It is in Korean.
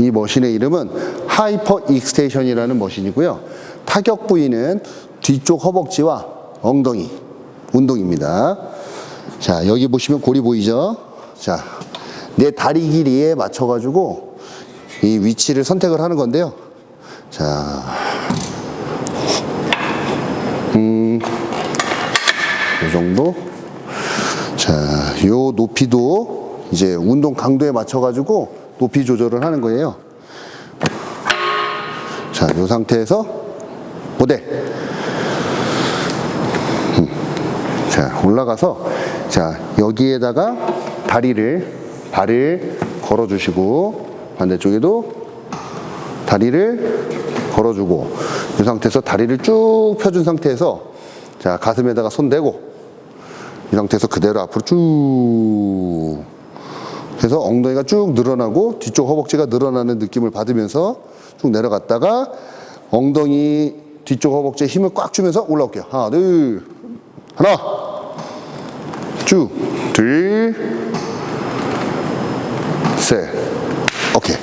이 머신의 이름은 하이퍼 익스테이션이라는 머신이고요. 타격 부위는 뒤쪽 허벅지와 엉덩이 운동입니다. 자, 여기 보시면 골이 보이죠? 자, 내 다리 길이에 맞춰가지고 이 위치를 선택을 하는 건데요. 자, 음, 이 정도. 자, 요 높이도 이제 운동 강도에 맞춰가지고 높이 조절을 하는 거예요. 자, 요 상태에서 모델. 음. 자, 올라가서 자, 여기에다가 다리를 발을 걸어 주시고 반대쪽에도 다리를 걸어 주고 이 상태에서 다리를 쭉 펴준 상태에서 자, 가슴에다가 손 대고 이 상태에서 그대로 앞으로 쭉 해서 엉덩이가 쭉 늘어나고 뒤쪽 허벅지가 늘어나는 느낌을 받으면서 쭉 내려갔다가 엉덩이 뒤쪽 허벅지에 힘을 꽉 주면서 올라올게요. 하나, 둘, 하나, 쭉, 둘, 셋. 오케이.